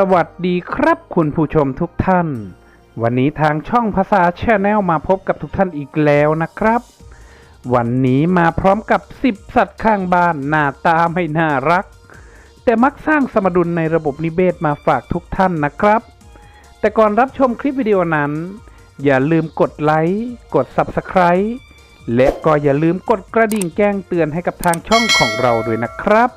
สวัสดีครับคุณผู้ชมทุกท่าน วันนี้ทางช่องภาษาแชนแนลมาพบกับทุกท่านอีกแล้วนะครับ วันนี้มาพร้อมกับ 10 สัตว์ข้างบ้านหน้าตาไม่น่ารัก แต่มักสร้างสมดุลในระบบนิเวศมาฝากทุกท่านนะครับ แต่ก่อนรับชมคลิปวิดีโอนั้น อย่าลืมกดไลค์กด Subscribe และก็อย่าลืมกดกระดิ่งแจ้งเตือนให้กับทางช่องของเราด้วยนะครับ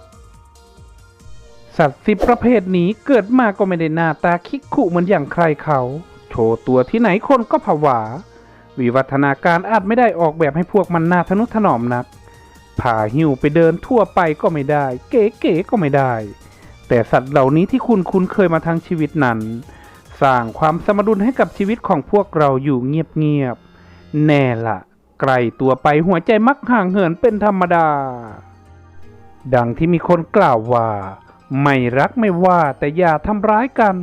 สัตว์สิบประเภทนี้เกิดมาก็ไม่ได้หน้าตาคิกคุเหมือนอย่างใครเขา โชว์ตัวที่ไหนคนก็ผวา วิวัฒนาการอาจไม่ได้ออกแบบให้พวกมันน่าทนุถนอมนัก ผ่าหิวไปเดินทั่วไปก็ไม่ได้ เก๋ๆก็ไม่ได้ แต่สัตว์เหล่านี้ที่คุณคุ้นเคยมาทั้งชีวิตนั้น สร้างความสมดุลให้กับชีวิตของพวกเราอยู่เงียบๆแน่ละไกลตัวไปหัวใจมักห่างเหินเป็นธรรมดา ดังที่มีคนกล่าวว่า ไม่รักไม่ว่าแต่อย่าทำร้ายกัน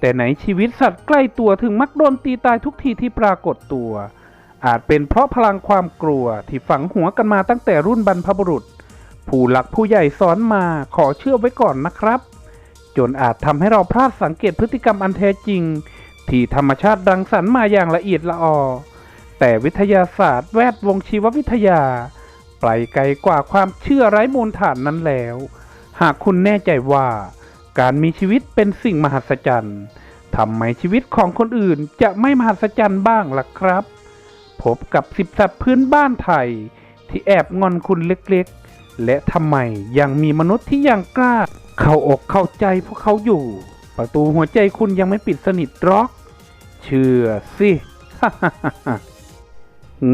แต่ไหนชีวิตสัตว์ใกล้ตัวถึงมักโดนตีตายทุกทีที่ปรากฏตัว อาจเป็นเพราะพลังความกลัวที่ฝังหัวกันมาตั้งแต่รุ่นบรรพบุรุษ ผู้หลักผู้ใหญ่สอนมาขอเชื่อไว้ก่อนนะครับ จนอาจทำให้เราพลาดสังเกตพฤติกรรมอันแท้จริง ที่ธรรมชาติรังสรรค์มาอย่างละเอียดละออแต่วิทยาศาสตร์แวดวงชีววิทยา ไปไกลกว่าความเชื่อไร้มูลฐานนั้นแล้ว หากคุณแน่ใจว่า การมีชีวิตเป็นสิ่งมหัศจรรย์ทำไมชีวิตของคนอื่นจะไม่มหัศจรรย์บ้างล่ะครับ พบกับสิบสัตว์พื้นบ้านไทย ที่แอบงอนคุณเล็กๆ และทำไมยังมีมนุษย์ที่ยังกล้า เข้าอกเข้าใจพวกเขาอยู่ ประตูหัวใจคุณยังไม่ปิดสนิทหรอก เชื่อสิ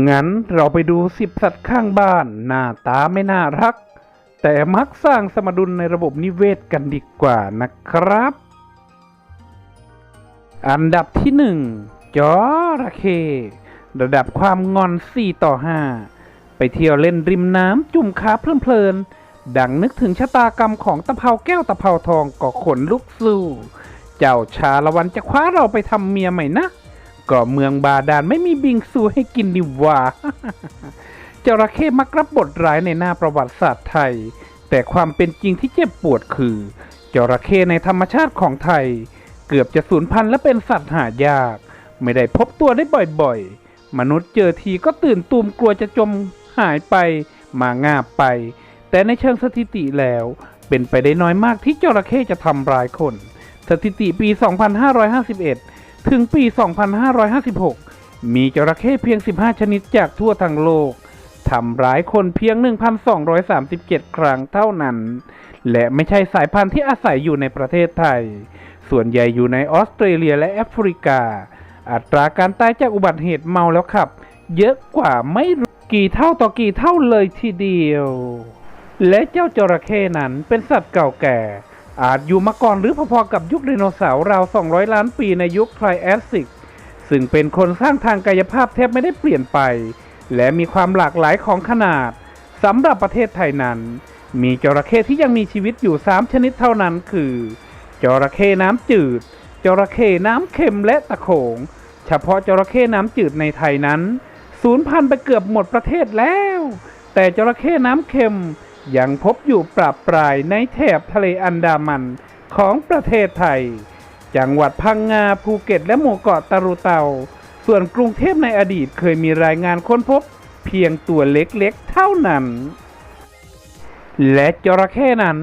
งั้นเราไปดูสิบสัตว์ข้างบ้าน หน้าตาไม่น่ารัก แต่มักสร้างสมดุลในระบบนิเวศกันดีกว่านะครับ อันดับที่หนึ่งจอระเข้ระดับความงอน 4 ต่อ 5 ไปเที่ยวเล่นริมน้ำจุ่มขาเพลินๆ ดังนึกถึงชะตากรรมของตะเภาแก้วตะเภาทองก็ขนลุกสู้ เจ้าชาละวันจะคว้าเราไปทำเมียใหม่นะก็เมืองบาดาลไม่มีบิงซูให้กินดีว่า จระเข้มักรับบทร้ายในหน้าประวัติศาสตร์ไทย แต่ความเป็นจริงที่เจ็บปวดคือ จระเข้ในธรรมชาติของไทย เกือบจะสูญพันธุ์และเป็นสัตว์หายาก ไม่ได้พบตัวได้บ่อยๆ มนุษย์เจอทีก็ตื่นตูมกลัวจะจมหายไป มางาบไป แต่ในเชิงสถิติแล้ว เป็นไปได้น้อยมากที่จระเข้จะทำร้ายคน สถิติปี 2551 ถึงปี 2556 มีจระเข้เพียง 15 ชนิดจากทั่วทั้งโลก ทำร้ายคนเพียง 1,237 ครั้งเท่านั้น และไม่ใช่สายพันธุ์ที่อาศัยอยู่ในประเทศไทย ส่วนใหญ่อยู่ในออสเตรเลียและแอฟริกา อัตราการตายจากอุบัติเหตุเมาแล้วขับ เยอะกว่าไม่กี่เท่าต่อกี่เท่าเลยทีเดียว และเจ้าจระเข้นั้นเป็นสัตว์เก่าแก่ อาจอยู่มาก่อนหรือพอๆกับยุคไดโนเสาร์ราว 200 ล้านปีในยุคไทรแอสซิกซึ่งเป็นคนสร้างทางกายภาพแทบไม่ได้เปลี่ยนไป และมีความหลากหลายของขนาดสำหรับประเทศไทยนั้น มีจระเข้ที่ยังมีชีวิตอยู่ 3 ชนิดเท่านั้นคือจระเข้น้ำจืดจระเข้น้ำเค็มและตะโขง เฉพาะจระเข้น้ำจืดในไทยนั้นสูญพันธุ์ไปเกือบหมดประเทศแล้ว แต่จระเข้น้ำเค็มยังพบอยู่ปราบปรายในแถบทะเลอันดามันของประเทศไทย จังหวัดพังงาภูเก็ตและหมู่เกาะตารุเตา ส่วนกรุงเทพในอดีตเคยมีรายงานค้นพบเพียงตัวเล็กๆเท่านั้น และจระเข้นั้น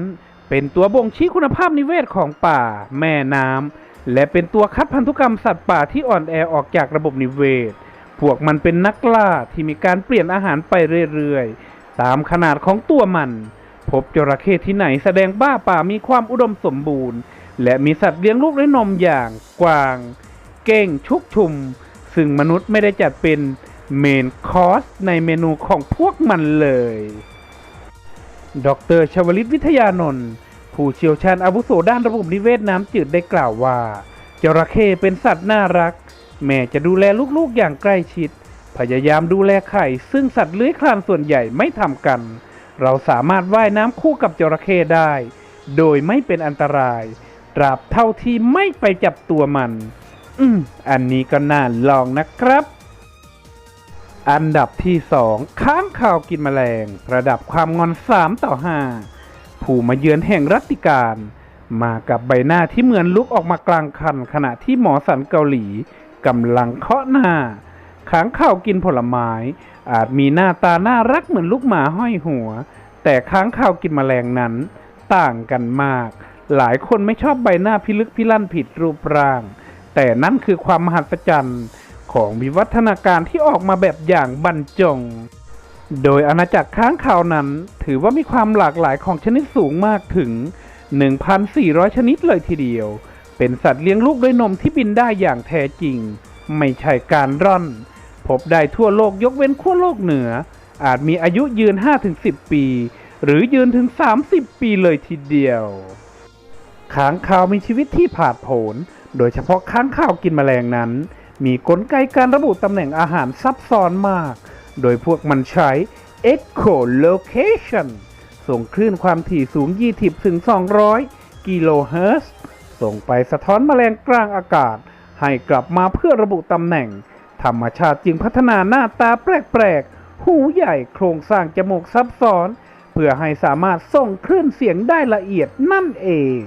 เป็นตัวบ่งชี้คุณภาพนิเวศของป่า แม่น้ำและเป็นตัวคัดพันธุกรรมสัตว์ป่าที่อ่อนแอออกจากระบบนิเวศ พวกมันเป็นนักล่าที่มีการเปลี่ยนอาหารไปเรื่อยๆ ตามขนาดของตัวมัน พบจระเข้ที่ไหนแสดงบ้าป่ามีความอุดมสมบูรณ์ และมีสัตว์เลี้ยงลูกด้วยนมอย่างกวาง เก้งชุกชุม ซึ่งมนุษย์ไม่ได้จัดเป็นเมนคอร์สในเมนูของพวกมันเลย ดรชวลิตวิทยานนท์ผู้เชี่ยวชาญอาวุโสด้านระบบนิเวศน้ำจืดได้กล่าวว่า จระเข้เป็นสัตว์น่ารัก แม่จะดูแลลูกๆอย่างใกล้ชิด พยายามดูแลไข่ ซึ่งสัตว์เลื้อยคลานส่วนใหญ่ไม่ทำกัน เราสามารถว่ายน้ำคู่กับจระเข้ได้ โดยไม่เป็นอันตราย ตราบเท่าที่ไม่ไปจับตัวมัน อืม อันนี้ก็น่าลองนะครับ อันดับที่สองค้างข่าวกินแมลง ระดับความงอน 3 ต่อ 5 ผู้มาเยือนแห่งรัตติการ มากับใบหน้าที่เหมือนลุกออกมากลางคัน ขณะที่หมอสันเกาหลีกำลังเคาะหน้าค้างข่าวกินผลไม้ อาจมีหน้าตาน่ารักเหมือนลูกหมาห้อยหัว แต่ค้างข่าวกินแมลงนั้น ต่างกันมาก หลายคนไม่ชอบใบหน้าพิลึกพิลั่นผิดรูปร่าง แต่นั่นคือความมหัศจรรย์ของวิวัฒนาการที่ออกมาแบบอย่างบรรจง โดยอาณาจักรค้างคาวนั้น ถือว่ามีความหลากหลายของชนิดสูงมากถึง 1,400 ชนิดเลยทีเดียว เป็นสัตว์เลี้ยงลูกด้วยนมที่บินได้อย่างแท้จริง ไม่ใช่การร่อน พบได้ทั่วโลกยกเว้นขั้วโลกเหนือ อาจมีอายุยืน 5-10 ปี หรือยืนถึง 30 ปีเลยทีเดียว ค้างคาวมีชีวิตที่ผาดโผน โดยเฉพาะค้างคาวกินแมลงนั้น มีกลไกการระบุตำแหน่งอาหารซับซ้อนมาก โดยพวกมันใช้ echolocation ส่งคลื่นความถี่สูง 20 ถึง 200 กิโลเฮิรตซ์ ส่งไปสะท้อนแมลงกลางอากาศ ให้กลับมาเพื่อระบุตำแหน่ง ธรรมชาติจึงพัฒนาหน้าตาแปลกๆ หูใหญ่โครงสร้างจมูกซับซ้อน เพื่อให้สามารถส่งคลื่นเสียงได้ละเอียดนั่นเอง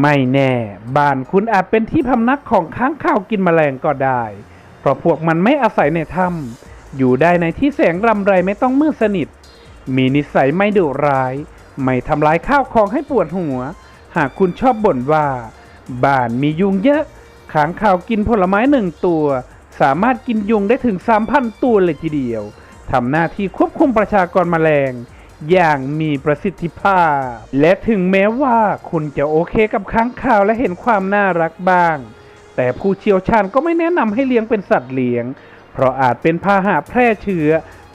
ไม่แน่ บ้านคุณอาจเป็นที่พำนักของค้างคาวกินแมลงก็ได้ เพราะพวกมันไม่อาศัยในถ้ำอยู่ได้ในที่แสงรำไรไม่ต้องมืดสนิท มีนิสัยไม่ดุร้าย ไม่ทำลายข้าวของให้ปวดหัว หากคุณชอบบ่นว่า บ้านมียุงเยอะค้างคาวกินผลไม้หนึ่งตัว สามารถกินยุงได้ถึง 3,000 ตัวเลยทีเดียวทำหน้าที่ควบคุมประชากรแมลง อย่างมีประสิทธิภาพ และถึงแม้ว่าคุณจะโอเคกับค้างคาวและเห็นความน่ารักบ้าง แต่ผู้เชี่ยวชาญก็ไม่แนะนำให้เลี้ยงเป็นสัตว์เลี้ยง เพราะอาจเป็นพาหะแพร่เชื้อ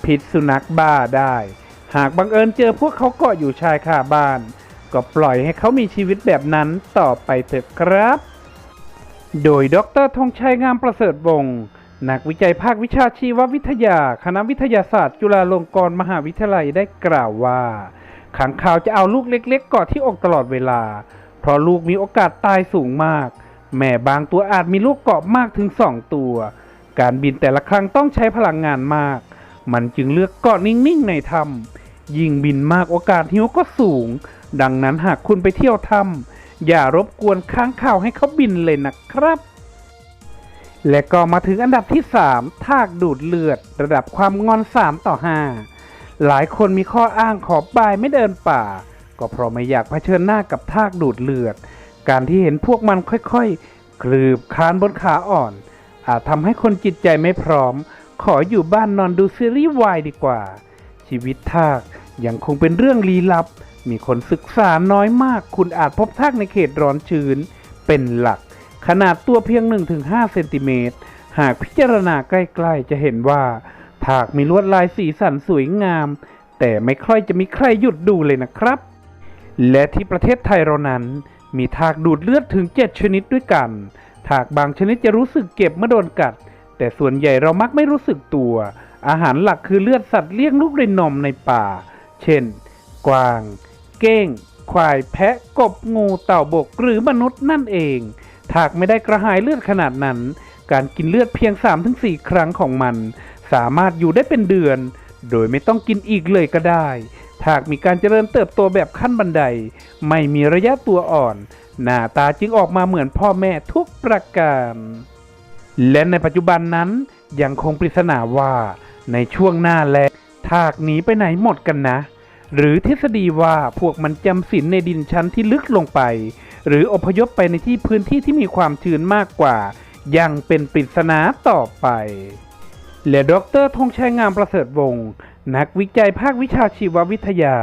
พิษสุนัขบ้าได้ หากบังเอิญเจอพวกเขาเกาะอยู่ชายคาบ้าน ก็ปล่อยให้เขามีชีวิตแบบนั้นต่อไปเถอะครับ โดยดรธงชัยงามประเสริฐวงศ์ นักวิจัยภาควิชาชีววิทยา คณะวิทยาศาสตร์ จุฬาลงกรณ์มหาวิทยาลัยได้กล่าวว่าขังข่าวจะเอาลูกเล็กๆเกาะที่อกตลอดเวลา เพราะลูกมีโอกาสตายสูงมาก แม่บางตัวอาจมีลูกเกาะมากถึงสองตัว การบินแต่ละครั้งต้องใช้พลังงานมาก มันจึงเลือกเกาะนิ่งๆในถ้ำยิ่งบินมากโอกาสหิวก็สูง ดังนั้นหากคุณไปเที่ยวถ้ำอย่ารบกวนค้างข่าวให้เขาบินเลยนะครับ และก็มาถึงอันดับที่ 3 ทากดูดเลือด ระดับความงอน 3 ต่อ 5 หลายคนมีข้ออ้างขอบายไม่เดินป่า ก็เพราะไม่อยากเผชิญหน้ากับทากดูดเลือด การที่เห็นพวกมันค่อยๆ คลืบคลานบนขาอ่อน อาจทำให้คนจิตใจไม่พร้อม ขออยู่บ้านนอนดูซีรีส์วายดีกว่า ชีวิตทากยังคงเป็นเรื่องลี้ลับ มีคนศึกษาน้อยมาก คุณอาจพบทากในเขตร้อนชื้น เป็นหลัก ขนาดตัวเพียง 1-5 เซนติเมตร หากพิจารณาใกล้ๆ จะเห็นว่า ถากมีลวดลายสีสันสวยงาม แต่ไม่ค่อยจะมีใครหยุดดูเลยนะครับ และที่ประเทศไทยเรานั้น มีทากดูดเลือดถึง 7 ชนิดด้วยกัน ถากบางชนิดจะรู้สึกเก็บเมื่อโดนกัด แต่ส่วนใหญ่เรามักไม่รู้สึกตัว อาหารหลักคือเลือดสัตว์เลี้ยงลูกด้วยนมในป่า เช่น กวาง เก้ง ควาย แพะ กบ งู เต่าบก หรือมนุษย์นั่นเอง ถากไม่ได้กระหายเลือดขนาดนั้น การกินเลือดเพียง 3-4 ครั้งของมัน สามารถอยู่ได้เป็นเดือน โดยไม่ต้องกินอีกเลยก็ได้ถากมีการเจริญเติบโตแบบขั้นบันได ไม่มีระยะตัวอ่อน หน้าตาจึงออกมาเหมือนพ่อแม่ทุกประการ และในปัจจุบันนั้นยังคงปริศนาว่าในช่วงหน้าแล้งทากหนีไปไหนหมดกันนะ หรือทฤษฎีว่าพวกมันจำศีลในดินชั้นที่ลึกลงไป หรืออพยพไปในที่พื้นที่ที่มีความชื้นมากกว่า ยังเป็นปริศนาต่อไป และดรธงชัยงามประเสริฐวงศ์นักวิจัยภาควิชาชีววิทยา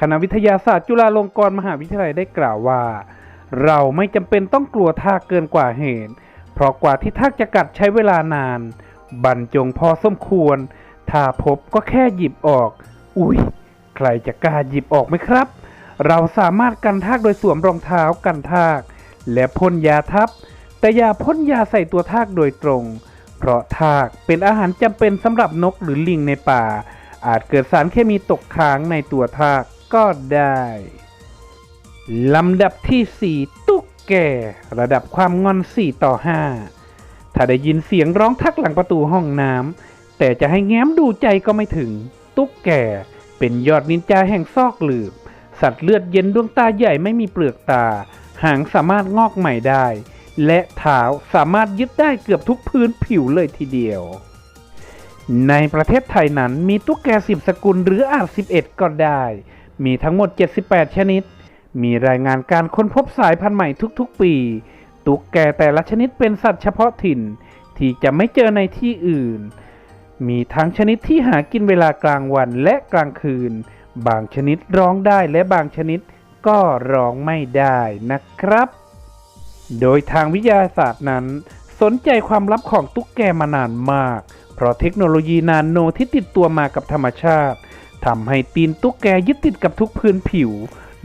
คณะวิทยาศาสตร์จุฬาลงกรณ์มหาวิทยาลัยได้กล่าวว่า เราไม่จำเป็นต้องกลัวทากเกินกว่าเหตุ เพราะกว่าที่ทากจะกัดใช้เวลานาน บรรจงพอสมควร ถ้าพบก็แค่หยิบออก อุ๊ย ใครจะกล้าหยิบออกไหมครับ เราสามารถกันทากโดยสวมรองเท้ากันทาก และพ่นยาทับ แต่อย่าพ่นยาใส่ตัวทากโดยตรง เพราะทากเป็นอาหารจำเป็นสำหรับนกหรือลิงในป่า อาจเกิดสารเคมีตกค้างในตัวทากก็ได้ลำดับที่ 4 ตุ๊กแก ระดับความงอน 4 ต่อ 5 ถ้าได้ยินเสียงร้องทักหลังประตูห้องน้ำแต่จะให้แง้มดูใจก็ไม่ถึง ตุ๊กแก เป็นยอดนินจาแห่งซอกหลืบ สัตว์เลือดเย็นดวงตาใหญ่ไม่มีเปลือกตา หางสามารถงอกใหม่ได้ และเท้าสามารถยึดได้เกือบทุกพื้นผิวเลยทีเดียว ในประเทศไทยนั้นมีตุ๊กแกสิบสกุลหรืออาจ11ก็ได้ มีทั้งหมด 78 ชนิด มีรายงานการค้นพบสายพันธุ์ใหม่ทุกๆ ปี ตุ๊กแกแต่ละชนิดเป็นสัตว์เฉพาะถิ่น ที่จะไม่เจอในที่อื่นมีทั้งชนิดที่หากินเวลากลางวันและกลางคืน บางชนิดร้องได้และบางชนิดก็ร้องไม่ได้นะครับ โดยทางวิทยาศาสตร์นั้น สนใจความลับของตุ๊กแกมานานมาก เพราะเทคโนโลยีนาโนที่ติดตัวมากับธรรมชาติทำให้ตีนตุ๊กแกยึดติดกับทุกพื้นผิว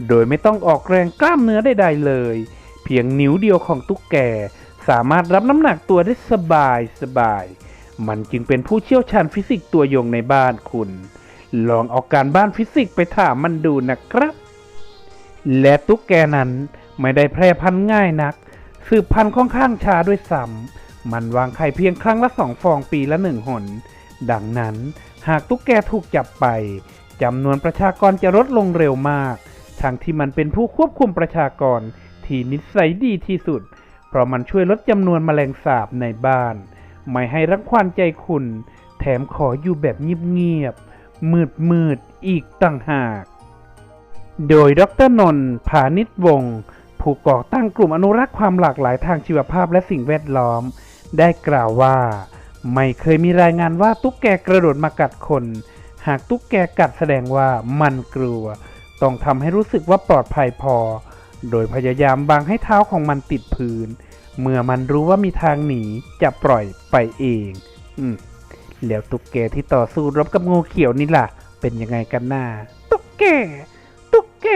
โดยไม่ต้องออกแรงกล้ามเนื้อใดๆเลย เพียงนิ้วเดียวของตุ๊กแก สามารถรับน้ำหนักตัวได้สบายสบาย มันจึงเป็นผู้เชี่ยวชาญฟิสิกส์ตัวยงในบ้านคุณ ลองเอาการบ้านฟิสิกส์ไปถามมันดูนะครับ และตุ๊กแกนั้นไม่ได้แพร่พันธุ์ง่ายนัก สืบพันธุ์ค่อนข้างช้าด้วยซ้ำมันวางไข่เพียงครั้งละสองฟองปีละหนึ่งหน ดังนั้นหากตุ๊กแกถูกจับไปจำนวนประชากรจะลดลงเร็วมาก ทั้งที่มันเป็นผู้ควบคุมประชากรที่นิสัยดีที่สุด เพราะมันช่วยลดจำนวนแมลงสาบในบ้าน ไม่ให้รังควานใจคุณ แถมขออยู่แบบเงียบๆ มืดๆอีกต่างหาก โดยดรนนท์ผานิชวงศ์ผู้ก่อตั้งกลุ่มอนุรักษ์ความหลากหลายทางชีวภาพและสิ่งแวดล้อม ได้กล่าวว่า ไม่เคยมีรายงานว่าตุ๊กแกกระโดดมากัดคน หากตุ๊กแกกัดแสดงว่ามันกลัว ต้องทำให้รู้สึกว่าปลอดภัยพอ โดยพยายามบังให้เท้าของมันติดพื้น เมื่อมันรู้ว่ามีทางหนีจะปล่อยไปเอง อืม แล้วตุ๊กแกที่ต่อสู้รบกับงูเขียวนี่ล่ะ เป็นยังไงกันน่าตุ๊กแก ตุ๊กแก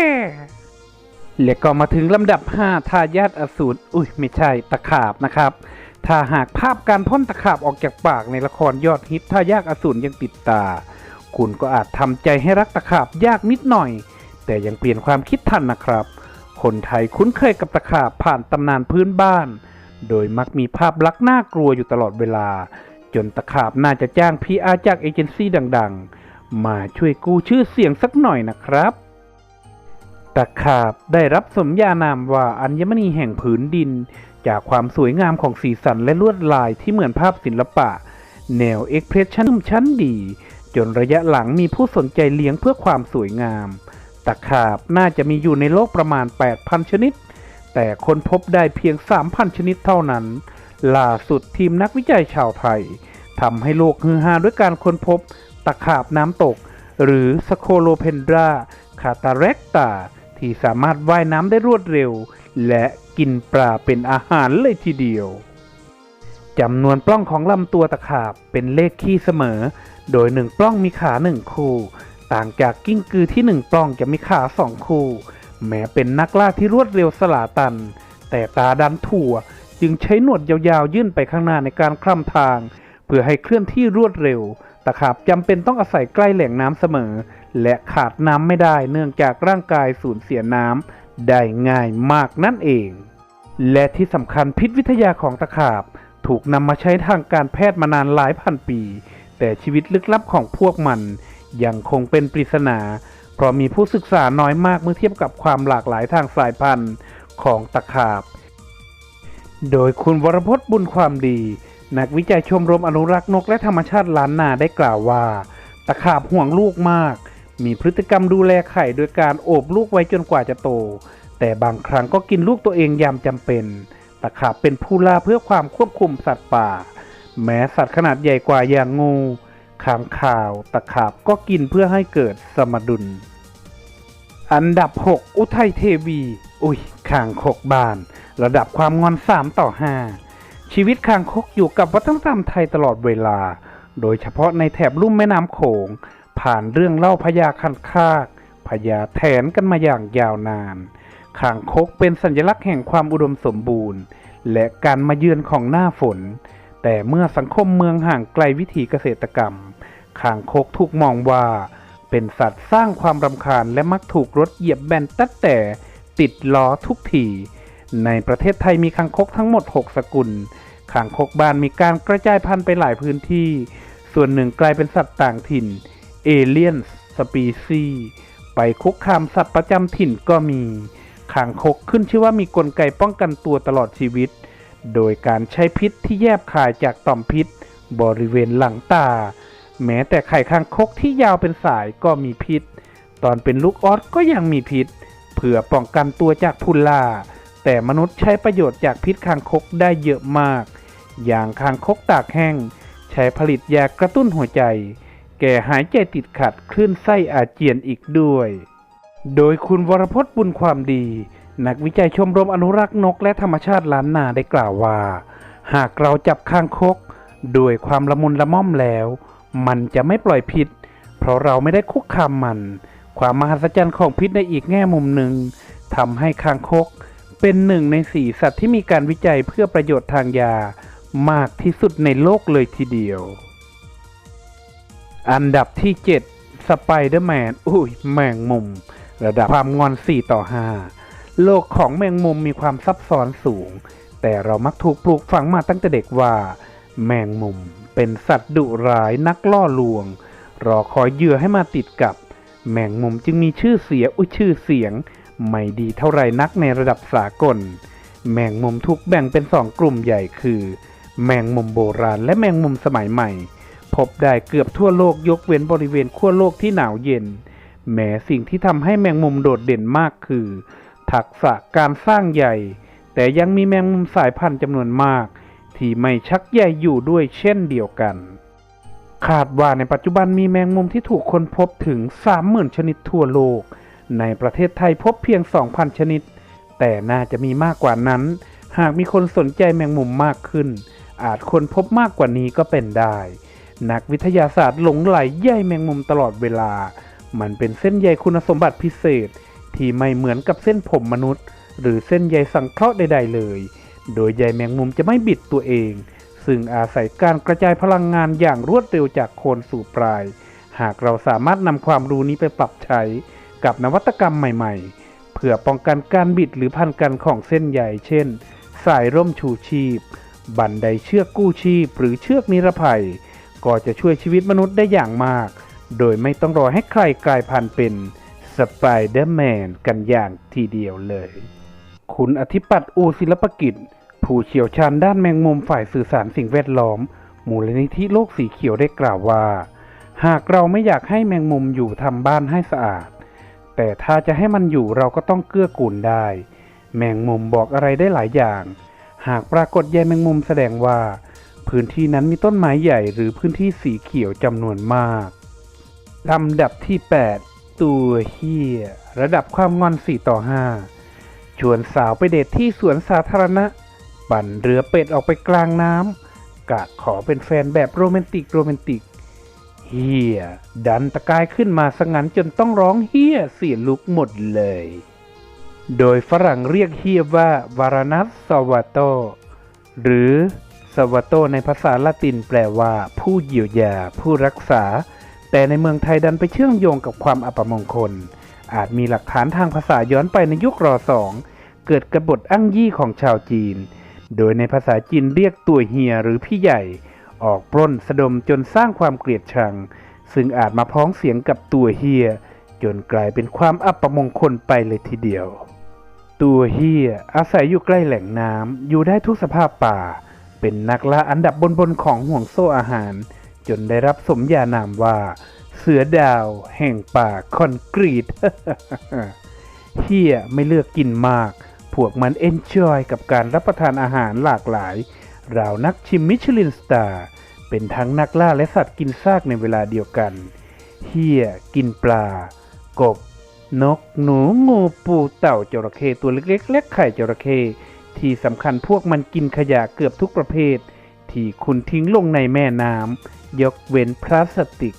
และก็มาถึงลำดับ 5 ทายาทอสูร อุ้ยไม่ใช่ตะขาบนะครับ ถ้าหากภาพการพ่นตะขาบออกจากปากในละครยอดฮิตทายาทอสูรยังติดตา คุณก็อาจทำใจให้รักตะขาบยากนิดหน่อย แต่ยังเปลี่ยนความคิดทันนะครับ คนไทยคุ้นเคยกับตะขาบผ่านตำนานพื้นบ้าน โดยมักมีภาพลักษณ์น่ากลัวอยู่ตลอดเวลา จนตะขาบน่าจะจ้างพีอาจากเอเจนซี่ดังๆ มาช่วยกู้ชื่อเสียงสักหน่อยนะครับ ตะขาบได้รับสมญานามว่าอัญมณีแห่งผืนดิน จากความสวยงามของสีสันและลวดลายที่เหมือนภาพศิลปะ แนวเอ็กเพรสชั่นชั้นดี จนระยะหลังมีผู้สนใจเลี้ยงเพื่อความสวยงาม ตะขาบน่าจะมีอยู่ในโลกประมาณ 8,000 ชนิด แต่คนพบได้เพียง 3,000 ชนิดเท่านั้น ล่าสุดทีมนักวิจัยชาวไทยทำให้โลกฮือฮาด้วยการค้นพบตะขาบน้ำตก หรือสโคโลเพนดราคาตาเรกตา ที่สามารถว่ายน้ำได้รวดเร็ว และกินปลาเป็นอาหารเลยทีเดียวจำนวนปล้องของลำตัวตะขาบเป็นเลขคี่เสมอ โดยหนึ่งปล้องมีขาหนึ่งคู่ ต่างจากกิ้งกือที่หนึ่งปล้องจะมีขาสองคู่ แม้เป็นนักล่าที่รวดเร็วสลาตัน แต่ตาดันถั่ว จึงใช้หนวดยาวๆ ยื่นไปข้างหน้าในการคล่ำทาง เพื่อให้เคลื่อนที่รวดเร็วตะขาบจำเป็นต้องอาศัยใกล้แหล่งน้ำเสมอ และขาดน้ำไม่ได้เนื่องจากร่างกายสูญเสียน้ำได้ง่ายมากนั่นเอง และที่สำคัญพิษวิทยาของตะขาบถูกนำมาใช้ทางการแพทย์มานานหลายพันปี แต่ชีวิตลึกลับของพวกมันยังคงเป็นปริศนา เพราะมีผู้ศึกษาน้อยมากเมื่อเทียบกับความหลากหลายทางสายพันธุ์ของตะขาบ โดยคุณวรพจน์บุญความดี นักวิจัยชมรมอนุรักษ์นกและธรรมชาติล้านนาได้กล่าวว่า ตะขาบห่วงลูกมาก มีพฤติกรรมดูแลไข่โดยการโอบลูกไว้จนกว่าจะโต แต่บางครั้งก็กินลูกตัวเองยามจำเป็น ตะขาบเป็นผู้ล่าเพื่อความควบคุมสัตว์ป่า แม้สัตว์ขนาดใหญ่กว่าอย่างงูขางข่าว ตะขาบก็กินเพื่อให้เกิดสมดุล อันดับ 6 อุทัยเทวี อุ้ยข่างคกบาน ระดับความงอน 3 ต่อ 5 ชีวิตคางคกอยู่กับวัฒนธรรมไทยตลอดเวลา โดยเฉพาะในแถบลุ่มแม่น้ำโขง ผ่านเรื่องเล่าพญาคันคากพญาแถนกันมาอย่างยาวนานคางคกเป็นสัญลักษณ์แห่งความอุดมสมบูรณ์ และการมาเยือนของหน้าฝน แต่เมื่อสังคมเมืองห่างไกลวิถีเกษตรกรรมคางคกถูกมองว่า เป็นสัตว์สร้างความรำคาญและมักถูกรถเหยียบแบนตั้งแต่ติดล้อทุกที ในประเทศไทยมีคางคกทั้งหมด 6 สกุลคางคกบ้านมีการกระจายพันธุ์ไปหลายพื้นที่ ส่วนหนึ่งกลายเป็นสัตว์ต่างถิ่นเอเลียนสปีซีไปคุกคามสัตว์ประจำถิ่นก็มีคางคกขึ้นชื่อว่ามีกลไกป้องกันตัวตลอดชีวิต โดยการใช้พิษที่แยบคายจากต่อมพิษ บริเวณหลังตา แม้แต่ไข่คางคกที่ยาวเป็นสายก็มีพิษ ตอนเป็นลูกออสก็ยังมีพิษ เพื่อป้องกันตัวจากพุนล่า แต่มนุษย์ใช้ประโยชน์จากพิษคางคกได้เยอะมาก อย่างคางคกตากแห้ง ใช้ผลิตยากระตุ้นหัวใจ แก่หายใจติดขัดคลื่นไส้อาเจียนอีกด้วย โดยคุณวรพจน์บุญความดี นักวิจัยชมรมอนุรักษ์นกและธรรมชาติล้านนาได้กล่าวว่า หากเราจับคางคกด้วยความละมุนละม่อมแล้ว มันจะไม่ปล่อยพิษ เพราะเราไม่ได้คุกคามมัน ความมหัศจรรย์ของพิษในอีกแง่มุมหนึ่งทำให้คางคก เป็นหนึ่งในสี่สัตว์ที่มีการวิจัยเพื่อประโยชน์ทางยามากที่สุดในโลกเลยทีเดียว อันดับที่ 7 สไปเดอร์แมน อุ้ย แมงมุม ระดับความงอน 4 ต่อ 5 โลกของแมงมุมมีความซับซ้อนสูง แต่เรามักถูกปลูกฝังมาตั้งแต่เด็กว่า แมงมุมเป็นสัตว์ดุร้ายนักล่อลวง รอคอยเหยื่อให้มาติดกับ แมงมุมจึงมีชื่อเสียอุ้ยชื่อเสียง ไม่ดีเท่าไรนักในระดับสากล แมงมุมถูกแบ่งเป็นสองกลุ่มใหญ่คือ แมงมุมโบราณและแมงมุมสมัยใหม่ พบได้เกือบทั่วโลกยกเว้นบริเวณขั้วโลกที่หนาวเย็น แม้สิ่งที่ทำให้แมงมุมโดดเด่นมากคือ ทักษะการสร้างใหญ่ แต่ยังมีแมงมุมสายพันธุ์จำนวนมาก ที่ไม่ชักใยอยู่ด้วยเช่นเดียวกันคาดว่าในปัจจุบันมีแมงมุมที่ถูกค้นพบถึง 30,000 ชนิดทั่วโลก ในประเทศไทยพบเพียง 2,000 ชนิด แต่น่าจะมีมากกว่านั้น หากมีคนสนใจแมงมุมมากขึ้น อาจคนพบมากกว่านี้ก็เป็นได้ นักวิทยาศาสตร์หลงไหลใยแมงมุมตลอดเวลา มันเป็นเส้นใยคุณสมบัติพิเศษ ที่ไม่เหมือนกับเส้นผมมนุษย์ หรือเส้นใยสังเคราะห์ใด ๆ เลย โดยใยแมงมุมจะไม่บิดตัวเอง ซึ่งอาศัยการกระจายพลังงานอย่างรวดเร็วจากโคนสู่ปลาย หากเราสามารถนำความรู้นี้ไปปรับใช้ กับนวัตกรรมใหม่ๆ เพื่อป้องกันการบิดหรือพันกันของเส้นใยเช่น สายร่มชูชีพ บันไดเชือกกู้ชีพ หรือเชือกนิรภัย ก็จะช่วยชีวิตมนุษย์ได้อย่างมาก โดยไม่ต้องรอให้ใครกลายพันธุ์เป็นสไปเดอร์แมนกันอย่างทีเดียวเลย คุณอธิปัตย์อูศิลปกิจ ผู้เชี่ยวชาญด้านแมงมุมฝ่ายสื่อสารสิ่งแวดล้อม มูลนิธิโลกสีเขียวได้กล่าวว่า หากเราไม่อยากให้แมงมุมอยู่ทำบ้านให้สะอาด แต่ถ้าจะให้มันอยู่เราก็ต้องเกื้อกูลได้ แมงมุมบอกอะไรได้หลายอย่าง หากปรากฏใยแมงมุมแสดงว่า พื้นที่นั้นมีต้นไม้ใหญ่หรือพื้นที่สีเขียวจำนวนมากลำดับที่ 8 ตัวเฮียระดับความงอน 4 ต่อ 5 ชวนสาวไปเดทที่สวนสาธารณะ ปั่นเรือเป็ดออกไปกลางน้ำกะขอเป็นแฟนแบบโรแมนติกโรแมนติก เฮียดันตะกายขึ้นมาสงันจนต้องร้องเฮียเสียลุกหมดเลย โดยฝรั่งเรียกเฮียว่าวารานัสซาวาโต หรือซาวาโตในภาษาละตินแปลว่า ผู้เยียวยา ผู้รักษา แต่ในเมืองไทยดันไปเชื่อมโยงกับความอัปมงคล อาจมีหลักฐานทางภาษาย้อนไปในยุครอสองเกิดกบฏอ้างยี่ของชาวจีน โดยในภาษาจีนเรียกตัวเฮียหรือพี่ใหญ่ ออกปล้นสะดมจนสร้างความเกลียดชัง ซึ่งอาจมาพ้องเสียงกับตัวเฮีย จนกลายเป็นความอัปมงคลไปเลยทีเดียว ตัวเฮียอาศัยอยู่ใกล้แหล่งน้ำอยู่ได้ทุกสภาพป่า เป็นนักล่าอันดับบนๆของห่วงโซ่อาหาร จนได้รับสมญานามว่า เสือดาว แห่งป่าคอนกรีตเฮียไม่เลือกกินมากพวกมันเอนจอยกับการรับประทานอาหารหลากหลาย ราวนักชิมมิชลินสตาร์เป็นทั้งนักล่าและสัตว์กินซากในเวลาเดียวกันเฮียกินปลา กบ นก หนู งูปูเต่าจระเข้ตัวเล็กๆ และไข่จระเข้ที่สำคัญพวกมันกินขยะเกือบทุกประเภท ที่คุณทิ้งลงในแม่น้ำยกเว้นพลาสติก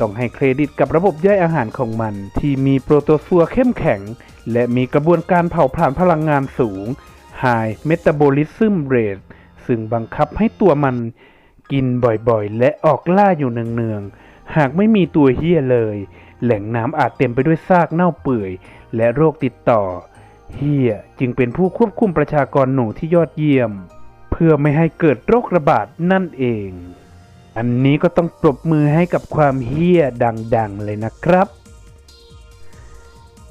ต้องให้เครดิตกับระบบย่อยอาหารของมัน ที่มีโปรโตซัวเข้มแข็ง และมีกระบวนการเผาผลาญพลังงานสูง High Metabolism Rate ซึ่งบังคับให้ตัวมันกินบ่อยๆ และออกล่าอยู่เนืองๆ หากไม่มีตัวเฮียเลย แหล่งน้ำอาจเต็มไปด้วยซากเน่าเปื่อย และโรคติดต่อ เฮียจึงเป็นผู้ควบคุมประชากรหนูที่ยอดเยี่ยม เพื่อไม่ให้เกิดโรคระบาดนั่นเอง อันนี้ก็ต้องปรบมือให้กับความเฮี้ยดังๆ เลยนะครับ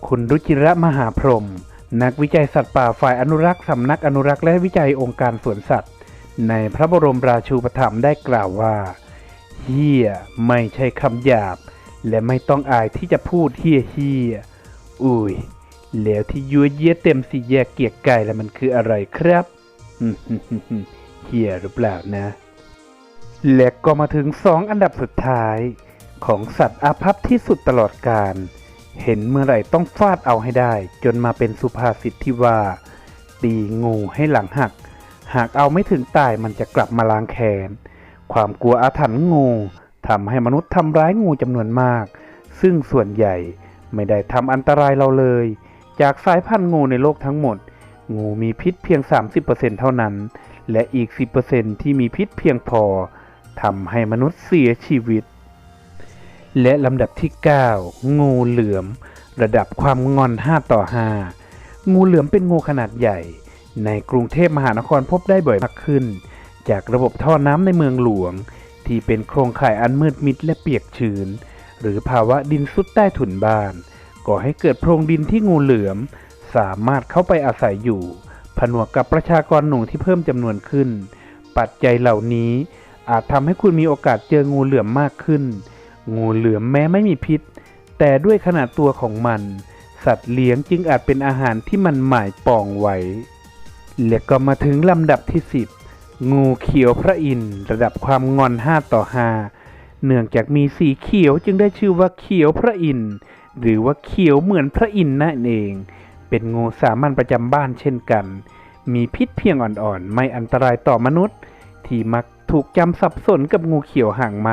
คุณรุจิระมหาพรหมนักวิจัยสัตว์ป่าฝ่ายอนุรักษ์สำนักอนุรักษ์และวิจัยองค์การสวนสัตว์ ในพระบรมราชูปถัมภ์ได้กล่าวว่าเฮียไม่ใช่คำหยาบ และไม่ต้องอายที่จะพูดเฮียเฮียอุ้ยแล้วที่ยัวเยียเต็มสี่แยกเกียกไก่แล้วมันคืออะไรครับเฮียหรือเปล่านะ และก็มาถึงสองอันดับสุดท้าย ของสัตว์อาภัพที่สุดตลอดกาลเห็นเมื่อไหร่ต้องฟาดเอาให้ได้ จนมาเป็นสุภาษิตที่ว่า ตีงูให้หลังหัก หากเอาไม่ถึงตายมันจะกลับมาล้างแค้น ความกลัวอาถรรพ์งูทำให้มนุษย์ทำร้ายงูจำนวนมาก ซึ่งส่วนใหญ่ไม่ได้ทำอันตรายเราเลย จากสายพันธุ์งูในโลกทั้งหมด งูมีพิษเพียง 30%เท่านั้น และอีก 10%ที่มีพิษเพียงพอทำให้มนุษย์เสียชีวิต และลำดับที่ 9 งูเหลือม ระดับความงอน 5 ต่อ 5 งูเหลือมเป็นงูขนาดใหญ่ ในกรุงเทพมหานครพบได้บ่อยมากขึ้น จากระบบท่อน้ำในเมืองหลวง ที่เป็นโครงข่ายอันมืดมิดและเปียกชื้น หรือภาวะดินซุดใต้ถุนบ้านก่อให้เกิดโพรงดินที่งูเหลือม สามารถเข้าไปอาศัยอยู่ ผนวกกับประชากรหนูที่เพิ่มจำนวนขึ้น ปัจจัยเหล่านี้อาจทำให้คุณมีโอกาสเจองูเหลือมมากขึ้น งูเหลือมแม้ไม่มีพิษ แต่ด้วยขนาดตัวของมัน สัตว์เลี้ยงจึงอาจเป็นอาหารที่มันหมายปองไว้ และก็มาถึงลำดับที่ 10 งูเขียวพระอินทร์ระดับความงอน 5 ต่อ 5 เนื่องจากมีสีเขียวจึงได้ชื่อว่าเขียวพระอินทร์หรือว่าเขียวเหมือนพระอินทร์นั่นเอง เป็นงูสามัญประจำบ้านเช่นกัน มีพิษเพียงอ่อนๆ ไม่อันตรายต่อมนุษย์ ที่มักถูกจำสับสนกับงูเขียวห่างไหม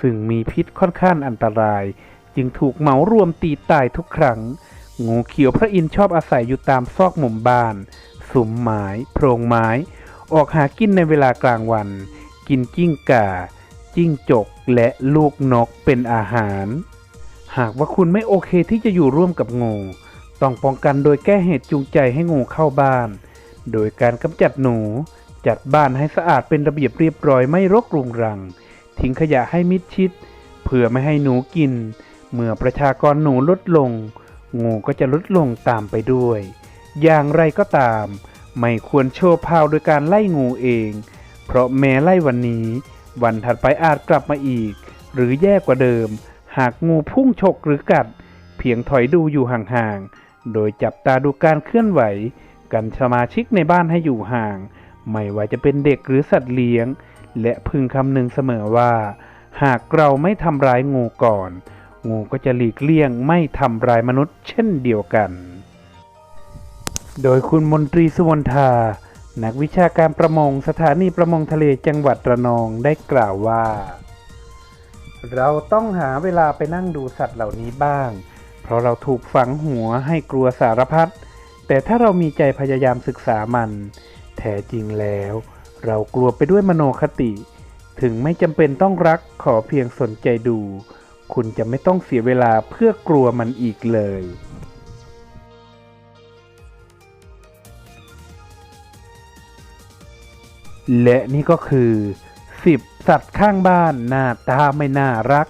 ซึ่งมีพิษค่อนข้างอันตราย จึงถูกเหมารวมตีตายทุกครั้ง งูเขียวพระอินทร์ชอบอาศัยอยู่ตามซอกมุมบ้าน สุมไม้โพรงไม้ ออกหากินในเวลากลางวัน กินจิ้งก่า จิ้งจก และลูกนกเป็นอาหาร หากว่าคุณไม่โอเคที่จะอยู่ร่วมกับงู ต้องป้องกันโดยแก้เหตุจูงใจให้งูเข้าบ้าน โดยการกำจัดหนู จัดบ้านให้สะอาดเป็นระเบียบเรียบร้อยไม่รกรุงรัง ทิ้งขยะให้มิดชิด เพื่อไม่ให้หนูกิน เมื่อประชากรหนูลดลง งูก็จะลดลงตามไปด้วย อย่างไรก็ตาม ไม่ควรโชว์พาวโดยการไล่งูเอง เพราะแม้ไล่วันนี้ วันถัดไปอาจกลับมาอีก หรือแย่กว่าเดิม หากงูพุ่งฉกหรือกัด เพียงถอยดูอยู่ห่างๆ โดยจับตาดูการเคลื่อนไหว กันสมาชิกในบ้านให้อยู่ห่าง ไม่ว่าจะเป็นเด็กหรือสัตว์เลี้ยง และพึงคำนึงเสมอว่า หากเราไม่ทำร้ายงูก่อน งูก็จะหลีกเลี่ยงไม่ทำร้ายมนุษย์เช่นเดียวกัน โดยคุณมนตรีสุวรรณธา นักวิชาการประมงสถานีประมงทะเลจังหวัดระนองได้กล่าวว่า เราต้องหาเวลาไปนั่งดูสัตว์เหล่านี้บ้าง เพราะเราถูกฝังหัวให้กลัวสารพัด แต่ถ้าเรามีใจพยายามศึกษามัน แท้จริงแล้ว เรากลัวไปด้วยมโนคติ ถึงไม่จำเป็นต้องรักขอเพียงสนใจดู คุณจะไม่ต้องเสียเวลาเพื่อกลัวมันอีกเลย และนี่ก็คือ 10 สัตว์ข้างบ้านหน้าตาไม่น่ารัก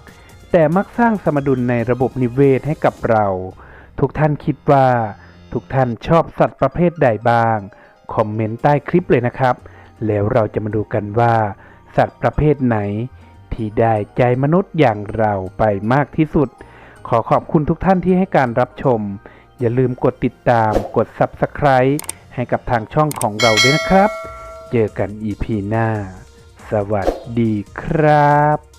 แต่มักสร้างสมดุลในระบบนิเวศให้กับเรา ทุกท่านคิดว่า ทุกท่านชอบสัตว์ประเภทใดบ้าง คอมเมนต์ใต้คลิปเลยนะครับ แล้วเราจะมาดูกันว่า สัตว์ประเภทไหน ที่ได้ใจมนุษย์อย่างเราไปมากที่สุด ขอขอบคุณทุกท่านที่ให้การรับชม อย่าลืมกดติดตาม กด Subscribe ให้กับทางช่องของเราด้วยนะครับ เจอกัน EP หน้า สวัสดีครับ